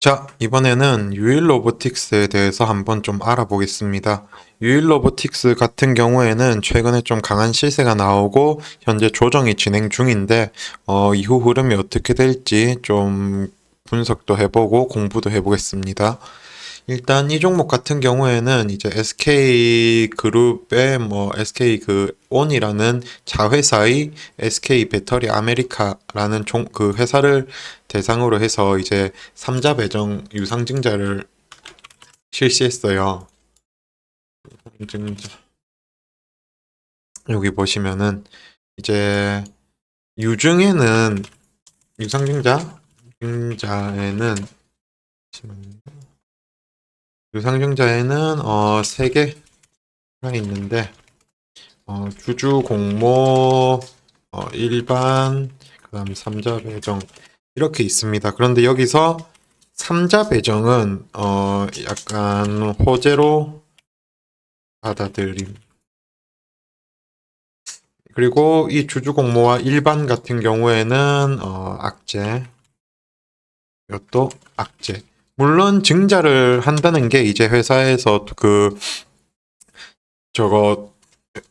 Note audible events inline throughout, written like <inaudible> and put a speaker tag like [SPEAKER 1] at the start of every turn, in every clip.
[SPEAKER 1] 자, 이번에는 유일 로보틱스에 대해서 한번 좀 알아보겠습니다. 유일 로보틱스 같은 경우에는 최근에 좀 강한 시세가 나오고 현재 조정이 진행 중인데 어, 이후 흐름이 어떻게 될지 좀 분석도 해보고 공부도 해보겠습니다. 일단 이 종목 같은 경우에는 이제 SK 그룹의 뭐 SK 그 온이라는 자회사의 SK 배터리 아메리카라는 종 그 회사를 대상으로 해서 이제 삼자 배정 유상증자를 실시했어요. 유상증자. 여기 보시면은 이제 유증에는 유상증자 증자에는 잠시만요. 유상증자에는 어, 세 개가 있는데 어, 주주 공모 어, 일반 그다음 삼자 배정 이렇게 있습니다. 그런데 여기서 삼자 배정은 어, 약간 호재로 받아들임. 그리고 이 주주 공모와 일반 같은 경우에는 어, 악재. 이것도 악재. 물론 증자를 한다는 게 이제 회사에서 그 저거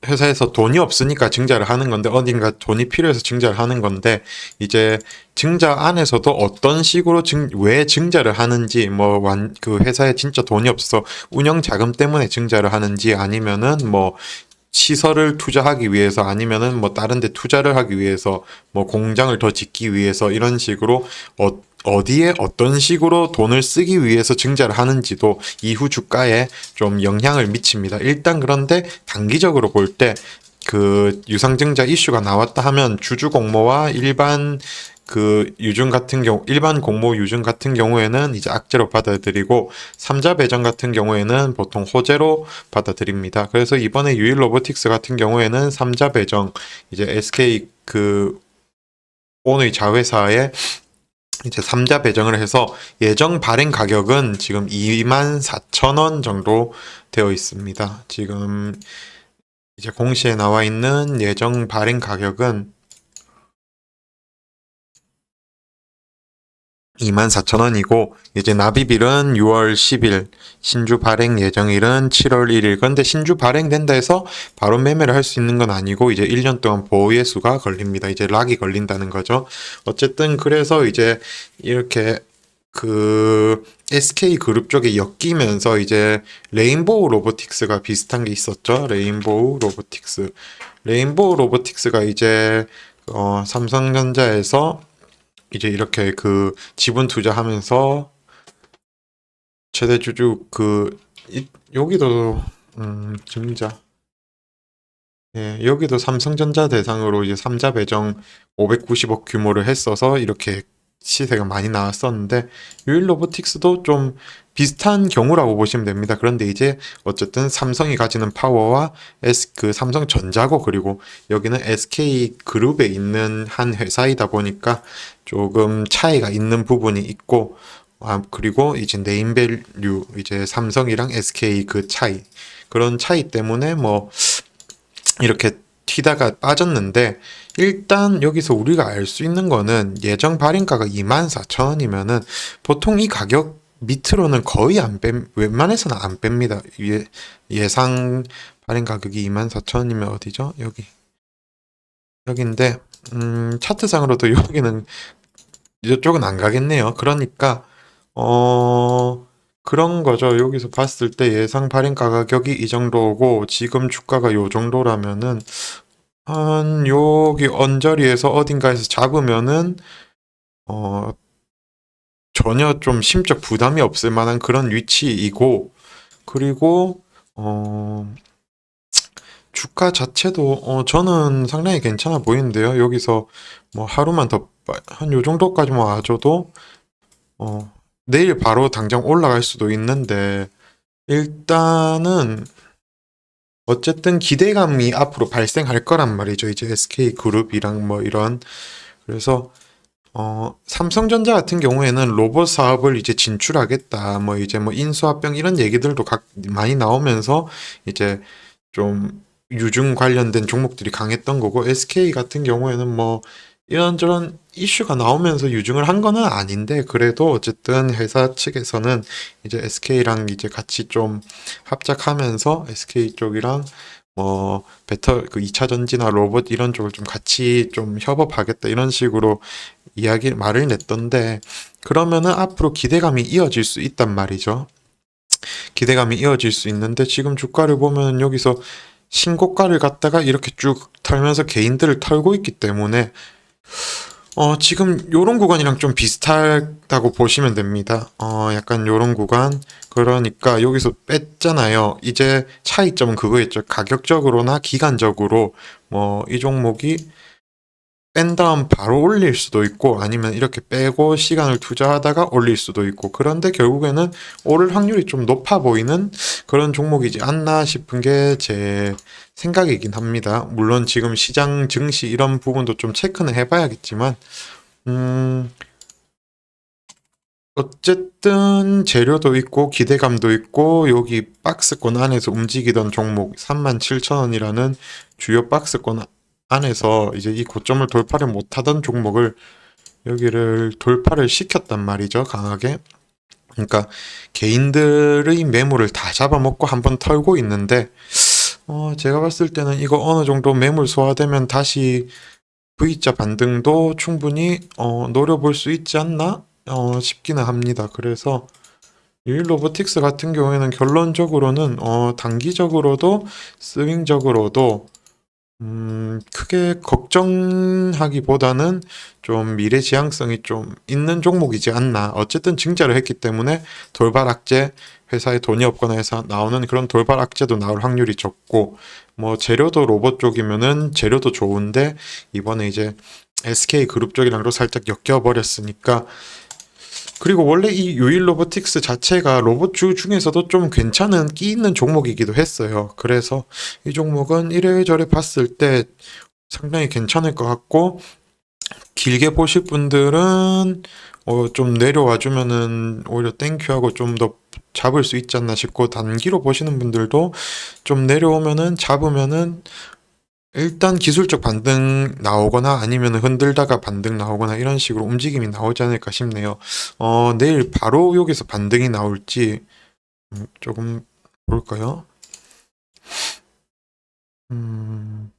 [SPEAKER 1] 회사에서 돈이 없으니까 증자를 하는 건데 어딘가 돈이 필요해서 증자를 하는 건데 이제 증자 안에서도 어떤 식으로 증, 왜 증자를 하는지 뭐 완 그 회사에 진짜 돈이 없어 운영 자금 때문에 증자를 하는지 아니면은 뭐 시설을 투자하기 위해서 아니면은 뭐 다른 데 투자를 하기 위해서 뭐 공장을 더 짓기 위해서 이런 식으로 어, 어디에 어떤 식으로 돈을 쓰기 위해서 증자를 하는지도 이후 주가에 좀 영향을 미칩니다. 일단 그런데 단기적으로 볼때 그 유상증자 이슈가 나왔다 하면 주주 공모와 일반 그 유증 같은 경우 일반 공모 유증 같은 경우에는 이제 악재로 받아들이고 삼자 배정 같은 경우에는 보통 호재로 받아들입니다. 그래서 이번에 유일 로보틱스 같은 경우에는 삼자 배정 이제 SK 그 온의 자회사에 이제 삼자 배정을 해서 예정 발행 가격은 지금 24,000원 정도 되어 있습니다. 지금 이제 공시에 나와 있는 예정 발행 가격은 24,000원이고 이제 납입일은 6월 10일, 신주 발행 예정일은 7월 1일. 그런데 신주 발행된다 해서 바로 매매를 할 수 있는 건 아니고 이제 1년 동안 보유예수가 걸립니다. 이제 락이 걸린다는 거죠. 어쨌든 그래서 이제 이렇게 그 SK 그룹 쪽에 엮이면서 이제 레인보우 로보틱스가 비슷한 게 있었죠. 레인보우 로보틱스. 레인보우 로보틱스가 이제 어 삼성전자에서 이제 이렇게 그 지분 투자하면서 최대 주주 그 이, 여기도 음 증자. 예, 여기도 삼성전자 대상으로 이제 삼자 배정 590억 규모를 했어서 이렇게 시세가 많이 나왔었는데 유일 로보틱스도 좀 비슷한 경우라고 보시면 됩니다. 그런데 이제 어쨌든 삼성이 가지는 파워와 S 그 삼성 전자고 그리고 여기는 SK 그룹에 있는 한 회사이다 보니까 조금 차이가 있는 부분이 있고 아, 그리고 이제 네임밸류 이제 삼성이랑 SK 그 차이 그런 차이 때문에 뭐 이렇게 튀다가 빠졌는데 일단 여기서 우리가 알 수 있는 거는 예정 발행가가 24,000원이면은 보통 이 가격 밑으로는 거의 안 뺍, 웬만해서는 안 뺍니다. 예, 예상 발행 가격이 24,000원이면 어디죠? 여기. 여기인데, 음, 차트상으로도 <laughs> 여기는, 이쪽은 안 가겠네요. 그러니까, 어, 그런 거죠. 여기서 봤을 때 예상 발행 가격이 이 정도고, 지금 주가가 요 정도라면은, 한, 여기 언저리에서 어딘가에서 잡으면은, 어, 전혀 좀 심적 부담이 없을 만한 그런 위치이고, 그리고, 어, 주가 자체도, 어, 저는 상당히 괜찮아 보이는데요. 여기서 뭐 하루만 더, 한 요 정도까지만 와줘도, 어, 내일 바로 당장 올라갈 수도 있는데, 일단은, 어쨌든 기대감이 앞으로 발생할 거란 말이죠. 이제 SK 그룹이랑 뭐 이런. 그래서, 어, 삼성전자 같은 경우에는 로봇 사업을 이제 진출하겠다. 뭐 이제 뭐 인수합병 이런 얘기들도 각 많이 나오면서 이제 좀 유중 관련된 종목들이 강했던 거고 SK 같은 경우에는 뭐 이런저런 이슈가 나오면서 유증을 한 거는 아닌데 그래도 어쨌든 회사 측에서는 이제 SK랑 이제 같이 좀 합작하면서 SK 쪽이랑 뭐 배터 그 2차 전지나 로봇 이런 쪽을 좀 같이 좀 협업하겠다 이런 식으로 이야기 말을 냈던데 그러면은 앞으로 기대감이 이어질 수 있단 말이죠. 기대감이 이어질 수 있는데 지금 주가를 보면 여기서 신고가를 갖다가 이렇게 쭉 털면서 개인들을 털고 있기 때문에 어, 지금 요런 구간이랑 좀 비슷하다고 보시면 됩니다. 어, 약간 요런 구간. 그러니까 여기서 뺐잖아요. 이제 차이점은 그거였죠. 가격적으로나 기간적으로 뭐 이 종목이 뺀 다음 바로 올릴 수도 있고 아니면 이렇게 빼고 시간을 투자하다가 올릴 수도 있고 그런데 결국에는 오를 확률이 좀 높아 보이는 그런 종목이지 않나 싶은 게 제 생각이긴 합니다. 물론 지금 시장 증시 이런 부분도 좀 체크는 해봐야겠지만 음 어쨌든 재료도 있고 기대감도 있고 여기 박스권 안에서 움직이던 종목 37,000원이라는 주요 박스권 안에서 이제 이 고점을 돌파를 못하던 종목을 여기를 돌파를 시켰단 말이죠, 강하게. 그러니까 개인들의 매물을 다 잡아먹고 한번 털고 있는데, 어, 제가 봤을 때는 이거 어느 정도 매물 소화되면 다시 V자 반등도 충분히 어, 노려볼 수 있지 않나 어, 싶기는 합니다. 그래서 유일 로보틱스 같은 경우에는 결론적으로는 어, 단기적으로도 스윙적으로도 음, 크게 걱정하기보다는 좀 미래 지향성이 좀 있는 종목이지 않나. 어쨌든 증자를 했기 때문에 돌발 악재, 회사에 돈이 없거나 해서 나오는 그런 돌발 악재도 나올 확률이 적고, 뭐 재료도 로봇 쪽이면은 재료도 좋은데, 이번에 이제 SK 그룹 쪽이랑도 살짝 엮여버렸으니까, 그리고 원래 이 유일 로보틱스 자체가 로봇주 중에서도 좀 괜찮은 끼 있는 종목이기도 했어요. 그래서 이 종목은 이래저래 봤을 때 상당히 괜찮을 것 같고 길게 보실 분들은 어, 좀 내려와 주면은 오히려 땡큐하고 좀 더 잡을 수 있지 않나 싶고 단기로 보시는 분들도 좀 내려오면은 잡으면은 일단 기술적 반등 나오거나 아니면 흔들다가 반등 나오거나 이런 식으로 움직임이 나오지 않을까 싶네요. 어, 내일 바로 여기서 반등이 나올지 음, 조금 볼까요? 음,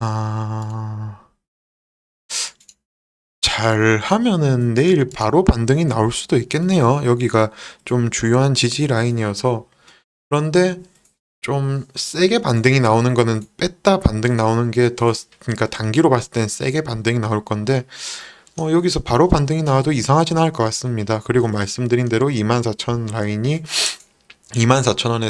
[SPEAKER 1] 아, 잘 하면은 내일 바로 반등이 나올 수도 있겠네요. 여기가 좀 주요한 지지 라인이어서. 그런데 좀 세게 반등이 나오는 거는 뺐다 반등 나오는 게 더, 그러니까 단기로 봤을 땐 세게 반등이 나올 건데, 어, 여기서 바로 반등이 나와도 이상하진 않을 것 같습니다. 그리고 말씀드린 대로 24,000 라인이 24,000원에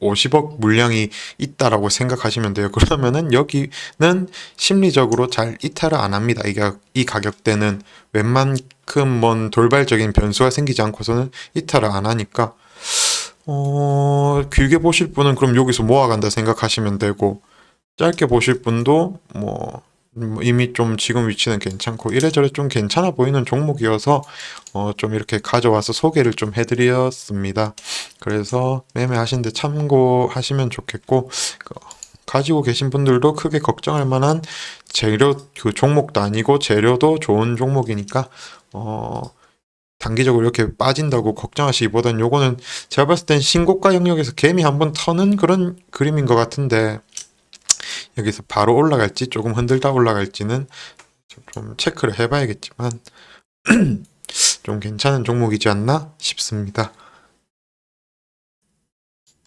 [SPEAKER 1] 350억 물량이 있다라고 생각하시면 돼요. <laughs> 그러면은 여기는 심리적으로 잘 이탈을 안 합니다. 이, 가, 이 가격대는 웬만큼 뭔 돌발적인 변수가 생기지 않고서는 이탈을 안 하니까 어, 길게 보실 분은 그럼 여기서 모아간다 생각하시면 되고, 짧게 보실 분도 뭐, 음, 이미 좀 지금 위치는 괜찮고, 이래저래 좀 괜찮아 보이는 종목이어서, 어, 좀 이렇게 가져와서 소개를 좀 해드렸습니다. 그래서 매매하시는데 참고하시면 좋겠고, 그, 가지고 계신 분들도 크게 걱정할 만한 재료, 그 종목도 아니고 재료도 좋은 종목이니까, 어, 단기적으로 이렇게 빠진다고 걱정하시기보단 요거는 제가 봤을 땐 신고가 영역에서 개미 한번 터는 그런 그림인 것 같은데 여기서 바로 올라갈지 조금 흔들다 올라갈지는 좀 체크를 해봐야겠지만 <clears throat> 좀 괜찮은 종목이지 않나 싶습니다.